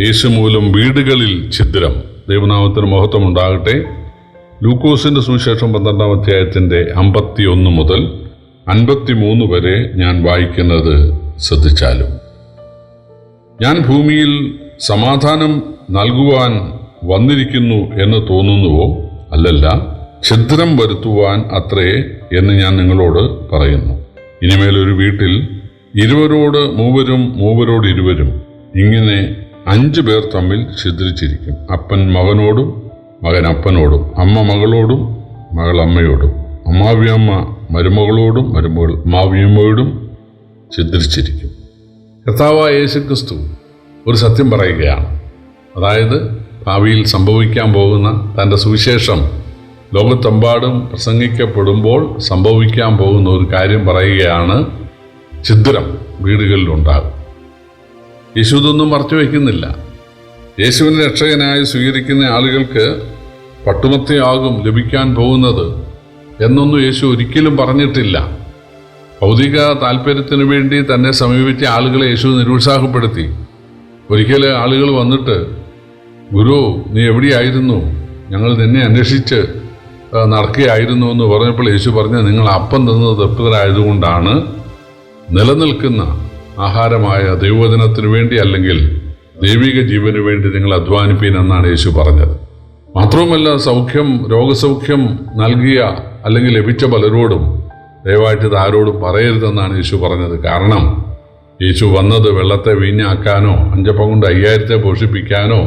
യേശു മൂലം വീടുകളിൽ ഛിദ്രം. ദൈവനാമത്തിന് മഹത്വം ഉണ്ടാകട്ടെ. ലൂക്കോസിന്റെ സുവിശേഷം പന്ത്രണ്ടാം അധ്യായത്തിന്റെ അമ്പത്തി ഒന്ന് മുതൽ അൻപത്തി മൂന്ന് വരെ ഞാൻ വായിക്കുന്നത് ശ്രദ്ധിച്ചാലും. ഞാൻ ഭൂമിയിൽ സമാധാനം നൽകുവാൻ വന്നിരിക്കുന്നു എന്ന് തോന്നുന്നുവോ? അല്ലല്ല ഛിദ്രം വരുത്തുവാൻ അത്രേ എന്ന് ഞാൻ നിങ്ങളോട് പറയുന്നു. ഇനിമേലൊരു വീട്ടിൽ ഇരുവരോട് മൂവരും മൂവരോട് ഇരുവരും ഇങ്ങനെ അഞ്ചു പേർ തമ്മിൽ ഛിദ്രിച്ചിരിക്കും. അപ്പൻ മകനോടും മകൻ അപ്പനോടും അമ്മ മകളോടും മകൾ അമ്മയോടും. അമ്മാവിയമ്മ മരുമകളോടും മരുമകൾ മാവിയമ്മയോടും ഛിദ്രിച്ചിരിക്കും. കർത്താവായ യേശുക്രിസ്തു ഒരു സത്യം പറയുകയാണ്. അതായത് ഭാവിയിൽ സംഭവിക്കാൻ പോകുന്ന തന്റെ സുവിശേഷം ലോകത്തെമ്പാടും പ്രസംഗിക്കപ്പെടുമ്പോൾ സംഭവിക്കാൻ പോകുന്ന ഒരു കാര്യം പറയുകയാണ് ഛിദ്രം വീടുകളിലുണ്ടാകും. യേശു ഇതൊന്നും മറച്ചു വയ്ക്കുന്നില്ല. യേശുവിനെ രക്ഷകനായി സ്വീകരിക്കുന്ന ആളുകൾക്ക് പട്ടുമത്തയാകും ലഭിക്കാൻ പോകുന്നത് എന്നൊന്നും യേശു ഒരിക്കലും പറഞ്ഞിട്ടില്ല. ഭൗതിക താല്പര്യത്തിന് വേണ്ടി തന്നെ സമീപിച്ച ആളുകളെ യേശു നിരുത്സാഹപ്പെടുത്തി. ഒരിക്കൽ ആളുകൾ വന്നിട്ട് ഗുരു നീ എവിടെയായിരുന്നു? ഞങ്ങൾ നിന്നെ അന്വേഷിച്ച് നടക്കുകയായിരുന്നു എന്ന് പറഞ്ഞപ്പോൾ യേശു പറഞ്ഞ നിങ്ങൾ അപ്പം തന്നത് തൃപ്തരായതുകൊണ്ടാണ് നിലനിൽക്കുന്ന ആഹാരമായ ദൈവവചനത്തിനു വേണ്ടി അല്ലെങ്കിൽ ദൈവിക ജീവന് വേണ്ടി നിങ്ങൾ അധ്വാനിപ്പീൻ എന്നാണ് യേശു പറഞ്ഞത്. മാത്രവുമല്ല സൗഖ്യം രോഗസൗഖ്യം നൽകിയ അല്ലെങ്കിൽ ലഭിച്ച പലരോടും ദയവായിട്ട് ഇത് ആരോടും പറയരുതെന്നാണ് യേശു പറഞ്ഞത്. കാരണം യേശു വന്നത് വെള്ളത്തെ വീഞ്ഞാക്കാനോ അഞ്ചപ്പം കൊണ്ട് അയ്യായിരത്തെ പോഷിപ്പിക്കാനോ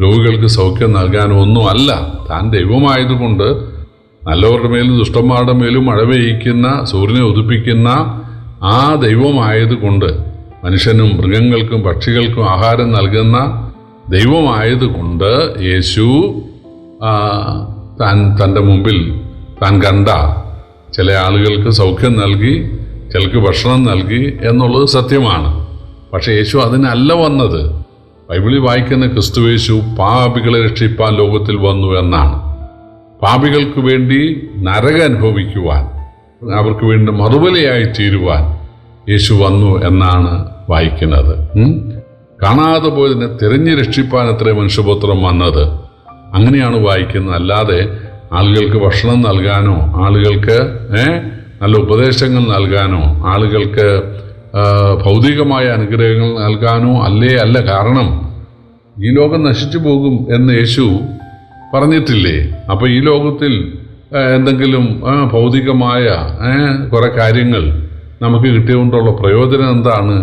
രോഗികൾക്ക് സൗഖ്യം നൽകാനോ ഒന്നും അല്ല. താൻ ദൈവമായതുകൊണ്ട് നല്ലവരുടെ മേലും ദുഷ്ടന്മാരുടെ മേലും മഴ പെയ്യിക്കുന്ന സൂര്യനെ ഉദിപ്പിക്കുന്ന ആ ദൈവമായതുകൊണ്ട് മനുഷ്യനും മൃഗങ്ങൾക്കും പക്ഷികൾക്കും ആഹാരം നൽകുന്ന ദൈവമായതുകൊണ്ട് യേശു താൻ തന്റെ മുമ്പിൽ താൻ കണ്ട ചില ആളുകൾക്ക് സൗഖ്യം നൽകി ചിലക്ക് ഭക്ഷണം നൽകി എന്നുള്ളത് സത്യമാണ്. പക്ഷേ യേശു അതിനല്ല വന്നത്. ബൈബിളിൽ വായിക്കുന്ന ക്രിസ്തുവേശു പാപികളെ രക്ഷിപ്പാൻ ലോകത്തിൽ വന്നു എന്നാണ്. പാപികൾക്ക് വേണ്ടി നരക അനുഭവിക്കുവാൻ അവർക്ക് വേണ്ടി മറുപടിയായി തീരുവാൻ യേശു വന്നു എന്നാണ് വായിക്കുന്നത്. കാണാതെ പോയതിനെ തിരഞ്ഞു രക്ഷിപ്പാൻ അത്രേ മനുഷ്യപുത്രം വന്നത്. അങ്ങനെയാണ് വായിക്കുന്നത്. അല്ലാതെ ആളുകൾക്ക് ഭക്ഷണം നൽകാനോ ആളുകൾക്ക് നല്ല ഉപദേശങ്ങൾ നൽകാനോ ആളുകൾക്ക് ഭൗതികമായ അനുഗ്രഹങ്ങൾ നൽകാനോ അല്ലേ? അല്ല കാരണം ഈ ലോകം നശിച്ചു പോകും എന്ന് യേശു പറഞ്ഞിട്ടില്ലേ? അപ്പോൾ ഈ ലോകത്തിൽ എന്തെങ്കിലും ഭൗതികമായ കുറേ കാര്യങ്ങൾ നമുക്ക് കിട്ടിയതുകൊണ്ടുള്ള പ്രയോജനം എന്താണ്?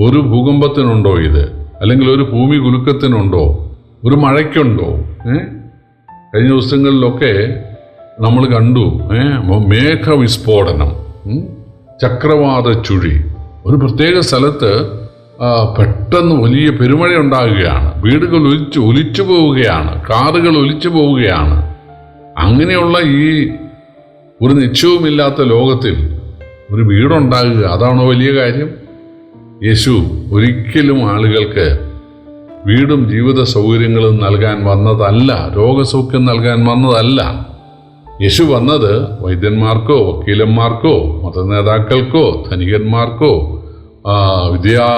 ഒരു ഭൂകമ്പത്തിനുണ്ടോ ഇത്? അല്ലെങ്കിൽ ഒരു ഭൂമി കുലുക്കത്തിനുണ്ടോ? ഒരു മഴയ്ക്കുണ്ടോ? കഴിഞ്ഞ ദിവസങ്ങളിലൊക്കെ നമ്മൾ കണ്ടു മേഘവിസ്ഫോടനം ചക്രവാത ചുഴി. ഒരു പ്രത്യേക സ്ഥലത്ത് പെട്ടെന്ന് വലിയ പെരുമഴ ഉണ്ടാകുകയാണ് വീടുകൾ ഒലിച്ചു ഒലിച്ചു പോവുകയാണ്. കാറുകൾ ഒലിച്ചു പോവുകയാണ്. അങ്ങനെയുള്ള ഈ ഒരു നിശ്ചയവുമില്ലാത്ത ലോകത്തിൽ ഒരു വീടുണ്ടാകുക അതാണോ വലിയ കാര്യം? യേശു ഒരിക്കലും ആളുകൾക്ക് വീടും ജീവിത സൗകര്യങ്ങളും നൽകാൻ വന്നതല്ല രോഗസൗഖ്യം നൽകാൻ വന്നതല്ല. യേശു വന്നത് വൈദ്യന്മാർക്കോ വക്കീലന്മാർക്കോ മതനേതാക്കൾക്കോ ധനികന്മാർക്കോ വിദ്യാ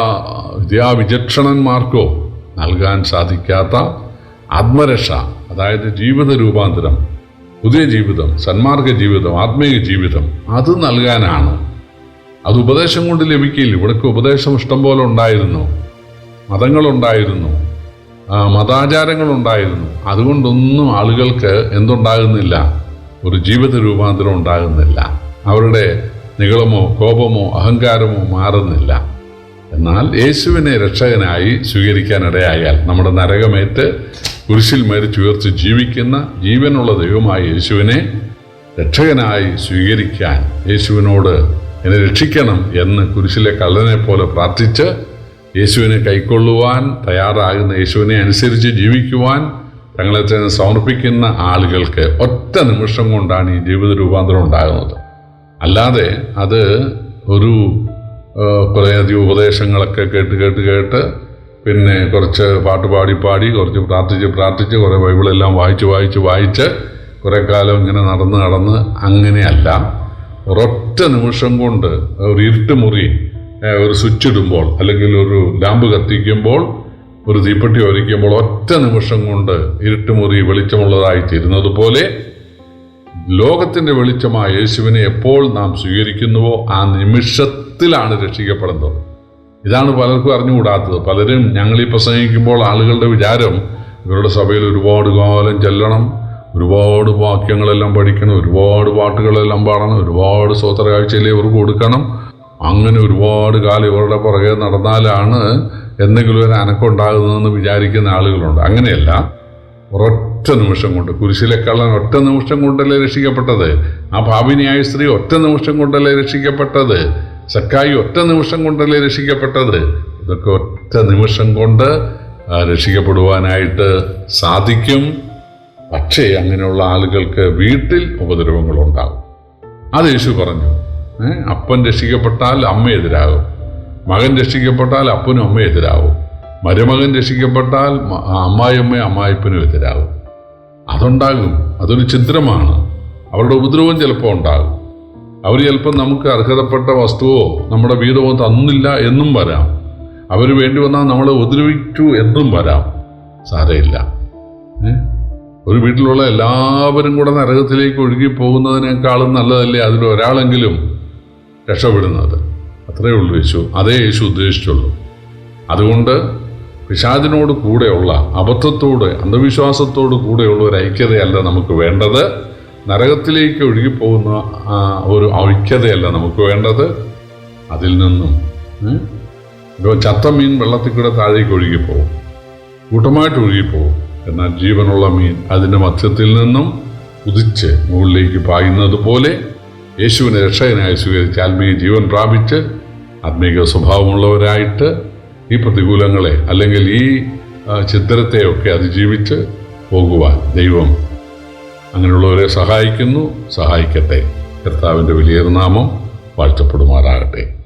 വിദ്യാവിചക്ഷണന്മാർക്കോ നൽകാൻ സാധിക്കാത്ത ആത്മരക്ഷ അതായത് ജീവിത രൂപാന്തരം പുതിയ ജീവിതം സന്മാർഗ ജീവിതം ആത്മീയ ജീവിതം അത് നൽകാനാണ്. അത് ഉപദേശം കൊണ്ട് ലഭിക്കില്ല. ഇവിടേക്ക് ഉപദേശം ഇഷ്ടം പോലെ ഉണ്ടായിരുന്നു. മതങ്ങളുണ്ടായിരുന്നു. മതാചാരങ്ങളുണ്ടായിരുന്നു. അതുകൊണ്ടൊന്നും ആളുകൾക്ക് എന്തുണ്ടാകുന്നില്ല? ഒരു ജീവിത രൂപാന്തരം ഉണ്ടാകുന്നില്ല. അവരുടെ നികളമോ കോപമോ അഹങ്കാരമോ മാറുന്നില്ല. എന്നാൽ യേശുവിനെ രക്ഷകനായി സ്വീകരിക്കാനിടയായാൽ നമ്മുടെ നരകമേറ്റ് കുരിശിൽ മരിച്ചുയർത്ത് ജീവിക്കുന്ന ജീവനുള്ള ദൈവമായ യേശുവിനെ രക്ഷകനായി സ്വീകരിക്കാൻ യേശുവിനോട് എന്നെ രക്ഷിക്കണം എന്ന് കുരിശിലെ കള്ളനെ പോലെ പ്രാർത്ഥിച്ച് യേശുവിനെ കൈക്കൊള്ളുവാൻ തയ്യാറാകുന്ന യേശുവിനെ അനുസരിച്ച് ജീവിക്കുവാൻ തങ്ങളെ തന്നെ സമർപ്പിക്കുന്ന ആളുകൾക്ക് ഒറ്റ നിമിഷം കൊണ്ടാണ് ഈ ജീവിത രൂപാന്തരം ഉണ്ടാകുന്നത്. അല്ലാതെ അത് ഒരു കുറേയധികം ഉപദേശങ്ങളൊക്കെ കേട്ട് കേട്ട് കേട്ട് പിന്നെ കുറച്ച് പാട്ട് പാടി പാടി കുറച്ച് പ്രാർത്ഥിച്ച് പ്രാർത്ഥിച്ച് കുറേ ബൈബിളെല്ലാം വായിച്ച് വായിച്ച് വായിച്ച് കുറേ കാലം ഇങ്ങനെ നടന്ന് നടന്ന് അങ്ങനെയല്ല. ഒരൊറ്റ നിമിഷം കൊണ്ട് ഒരു ഇരുട്ട് മുറി ഒരു സ്വിച്ച് ഇടുമ്പോൾ അല്ലെങ്കിൽ ഒരു ലാമ്പ് കത്തിക്കുമ്പോൾ ഒരു തീപ്പെട്ടി ഒരുക്കുമ്പോൾ ഒറ്റ നിമിഷം കൊണ്ട് ഇരുട്ട് മുറി വെളിച്ചമുള്ളതായി തീരുന്നത് പോലെ ലോകത്തിന്റെ വെളിച്ചമായ യേശുവിനെ എപ്പോൾ നാം സ്വീകരിക്കുന്നുവോ ആ നിമിഷത്തിലാണ് രക്ഷിക്കപ്പെടുന്നത്. ഇതാണ് പലർക്കും അറിഞ്ഞുകൂടാത്തത്. പലരും ഞങ്ങൾ ഈ പ്രസംഗിക്കുമ്പോൾ ആളുകളുടെ വിചാരം ഇവരുടെ സഭയിൽ ഒരുപാട് കാലം ചെല്ലണം ഒരുപാട് വാക്യങ്ങളെല്ലാം പഠിക്കണം ഒരുപാട് പാട്ടുകളെല്ലാം പാടണം ഒരുപാട് സ്വോത്ര കാഴ്ചയിൽ ഇവർക്ക് കൊടുക്കണം. അങ്ങനെ ഒരുപാട് കാലം ഇവരുടെ പുറകെ നടന്നാലാണ് എന്തെങ്കിലും ഒരു അനക്കം ഉണ്ടാകുന്നതെന്ന് വിചാരിക്കുന്ന ആളുകളുണ്ട്. അങ്ങനെയല്ല ഒരൊറ്റ നിമിഷം കൊണ്ട് കുരിശിലെ ഒറ്റ നിമിഷം കൊണ്ടല്ലേ രക്ഷിക്കപ്പെട്ടത്? ആ പാപിനിയായ സ്ത്രീ ഒറ്റ നിമിഷം കൊണ്ടല്ലേ രക്ഷിക്കപ്പെട്ടത്? സക്കായി ഒറ്റ നിമിഷം കൊണ്ടല്ലേ രക്ഷിക്കപ്പെട്ടത്? ഇതൊക്കെ ഒറ്റ നിമിഷം കൊണ്ട് രക്ഷിക്കപ്പെടുവാനായിട്ട് സാധിക്കും. പക്ഷേ അങ്ങനെയുള്ള ആളുകൾക്ക് വീട്ടിൽ ഉപദ്രവങ്ങളുണ്ടാകും. അത് യേശു പറഞ്ഞു? അപ്പൻ രക്ഷിക്കപ്പെട്ടാൽ അമ്മ എതിരാകും. മകൻ രക്ഷിക്കപ്പെട്ടാൽ അപ്പനും അമ്മ എതിരാകും. മരുമകൻ രക്ഷിക്കപ്പെട്ടാൽ അമ്മായിയമ്മ അമ്മായിപ്പനും എതിരാകും. അതുണ്ടാകും. അതൊരു ചിത്രമാണ് അവരുടെ ഉപദ്രവം ചിലപ്പോൾ ഉണ്ടാകും. അവർ ചിലപ്പോൾ നമുക്ക് അർഹതപ്പെട്ട വസ്തുവോ നമ്മുടെ വീതമോ തന്നില്ല എന്നും വരാം. അവർ വേണ്ടി വന്നാൽ നമ്മളെ ഉപദ്രവിച്ചു എന്നും വരാം. സാരമില്ല. ഒരു വീട്ടിലുള്ള എല്ലാവരും കൂടെ നരകത്തിലേക്ക് ഒഴുകി പോകുന്നതിനേക്കാളും നല്ലതല്ലേ അതിൽ ഒരാളെങ്കിലും രക്ഷപ്പെടുന്നത്? അത്രയേ ഉള്ളൂ യേശു. അതേ യേശു ഉദ്ദേശിച്ചുള്ളൂ. അതുകൊണ്ട് പിശാചിനോട് കൂടെയുള്ള അബദ്ധത്തോട് അന്ധവിശ്വാസത്തോട് കൂടെയുള്ള ഒരു ഐക്യതയല്ല നമുക്ക് വേണ്ടത്. നരകത്തിലേക്ക് ഒഴുകിപ്പോകുന്ന ഒരു ഐക്യതയല്ല നമുക്ക് വേണ്ടത്. അതിൽ നിന്നും ഇപ്പോൾ ഇപ്പൊ ചത്ത മീൻ വെള്ളത്തിൽ കൂടെ താഴേക്ക് ഒഴുകിപ്പോകും. കൂട്ടമായിട്ട് ഒഴുകിപ്പോകും. എന്നാൽ ജീവനുള്ള മീൻ അതിന്റെ മധ്യത്തിൽ നിന്നും ഉദിച്ച് മുകളിലേക്ക് പായുന്നത് പോലെ യേശുവിനെ രക്ഷകനായി സ്വീകരിച്ച് ആത്മീയ ജീവൻ പ്രാപിച്ച് ആത്മീക സ്വഭാവമുള്ളവരായിട്ട് ഈ പ്രതികൂലങ്ങളെ അല്ലെങ്കിൽ ഈ ചിത്രത്തെയൊക്കെ അതിജീവിച്ച് പോകുവാൻ ദൈവം അങ്ങനെയുള്ളവരെ സഹായിക്കുന്നു. സഹായിക്കട്ടെ. കർത്താവിന്റെ വലിയ നാമം വാഴ്ത്തപ്പെടുമാറാകട്ടെ.